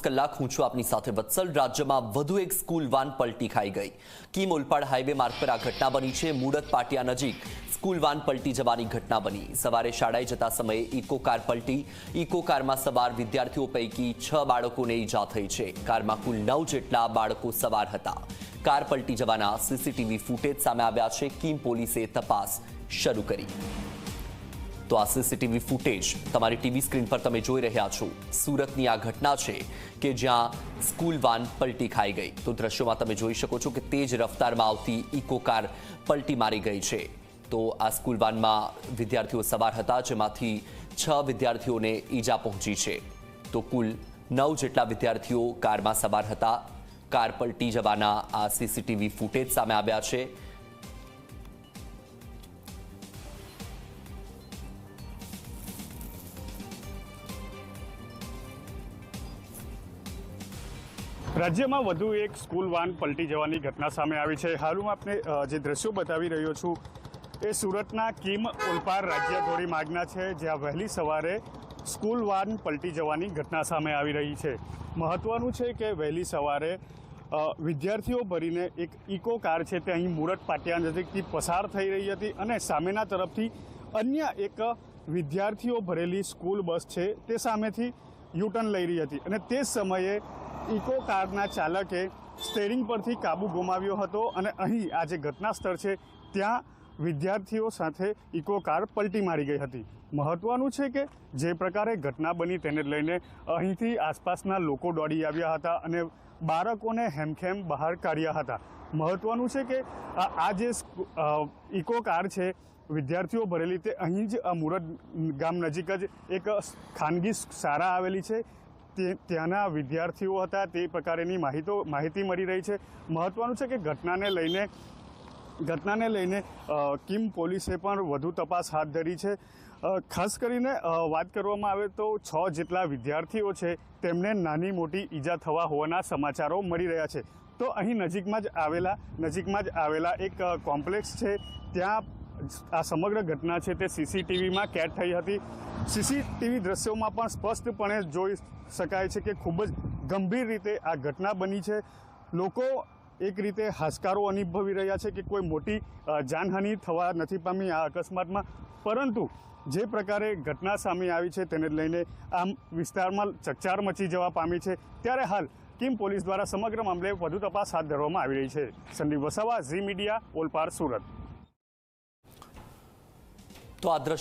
કલાક હું છું આપની સાથે વત્સલ. રાજ્યમાં વધુ એક સ્કૂલ વાન પલટી ખાઈ ગઈ. કિમ ઓલપાડ હાઈવે માર્ગ પર આ ઘટના બની છે. મુડત પાટિયા નજીક સ્કૂલ વાન પલટી જવાની ઘટના બની. સવારે શાળાએ જતા સમયે ઇકો કાર પલટી. ઇકો કારમાં સવાર વિદ્યાર્થીઓ પૈકી છ બાળકોને ઈજા થઈ છે. કારમાં કુલ નવ જેટલા બાળકો સવાર હતા. કાર પલટી જવાના સીસીટીવી ફૂટેજ સામે આવ્યા છે. કિમ પોલીસે તપાસ શરૂ કરી. તો આ સીસીટીવી ફૂટેજ તમારી ટીવી સ્ક્રીન પર તમે જોઈ રહ્યા છો. સુરતની આ ઘટના છે કે જ્યાં સ્કૂલ વાન પલટી ખાઈ ગઈ. તો દ્રશ્યોમાં તમે જોઈ શકો છો કે તેજ રફતારમાં આવતી ઇકો કાર પલટી મારી ગઈ છે. તો આ સ્કૂલ વાનમાં વિદ્યાર્થીઓ સવાર હતા, જેમાંથી છ વિદ્યાર્થીઓને ઈજા પહોંચી છે. તો કુલ નવ જેટલા વિદ્યાર્થીઓ કારમાં સવાર હતા. કાર પલટી જવાના આ સીસીટીવી ફૂટેજ સામે આવ્યા છે. રાજ્યમાં વધુ એક સ્કૂલ વાન પલટી જવાની ઘટના સામે આવી છે. હાલમાં આપણે અ, જે દ્રશ્યો બતાવી રહ્યો છું એ સુરતના કિમ ઓલપાડ રાજ્ય ધોરી માર્ગના છે જ્યાં વહેલી સવારે સ્કૂલ વાન પલટી જવાની ઘટના સામે આવી રહી છે. મહત્વનું છે કે વહેલી સવારે વિદ્યાર્થીઓ ભરીને એક ઇકો કાર છે તે અહીં મુરટ પાટિયા નજીકથી પસાર થઈ રહી હતી અને સામેના તરફથી અન્ય એક વિદ્યાર્થીઓ ભરેલી સ્કૂલ બસ છે તે સામેથી યુટર્ન લઈ રહી હતી. અને તે સમયે ઇકો કારના ચાલકે સ્ટેરિંગ પરથી કાબુ ગુમાવ્યો હતો અને અહીં આ જે ઘટના સ્થળ છે, ત્યાં વિદ્યાર્થીઓ સાથે ઇકો કાર પલટી મારી ગઈ હતી. મહત્વનું છે કે જે પ્રકારે ઘટના બની તેને લઈને અહીંથી આસપાસના લોકો દોડી આવ્યા હતા અને બાળકોને હેમખેમ બહાર કાઢ્યા હતા. મહત્વનું છે કે આ જે ઇકો કાર છે, વિદ્યાર્થીઓ ભરેલી તે અહીં જ આ મુરત ગામ નજીક જ એક ખાનગી શાળા આવેલી છે. ત્યાંના વિદ્યાર્થીઓ હતા, તે પ્રકારેની માહિતો, માહિતી મળી રહી છે. મહત્ત્વનું છે કે ઘટનાને લઈને ઘટનાને લઈને કિમ પોલીસે પણ વધુ તપાસ હાથ ધરી છે. ખાસ કરીને વાત કરવામાં આવે તો છ જેટલા વિદ્યાર્થીઓ છે, તેમને નાની મોટી ઈજા થવા હોવાના સમાચારો મળી રહ્યા છે. તો અહીં નજીકમાં જ આવેલા, નજીકમાં જ આવેલા એક કોમ્પ્લેક્સ છે. ત્યાં આ સમગ્ર ઘટના છે તે સીસીટીવીમાં કેદ થઈ હતી. સીસીટીવી દ્રશ્યોમાં પણ સ્પષ્ટપણે જોઈ શકાય છે કે ખૂબ જ ગંભીર રીતે આ ઘટના બની છે. લોકો એક રીતે હાશકારો અનુભવી રહ્યા છે કે કોઈ મોટી જાનહાનિ થવા નથી પામી આ અકસ્માતમાં. પરંતુ જે પ્રકારે ઘટના સામે આવી છે તેને લઈને આમ વિસ્તારમાં ચકચાર મચી જવા પામી છે. ત્યારે હાલ કિમ પોલીસ દ્વારા સમગ્ર મામલે વધુ તપાસ હાથ ધરવામાં આવી રહી છે. Sandeep Vasava, Zee media Olpad Surat. તો આ દ્રશ્ય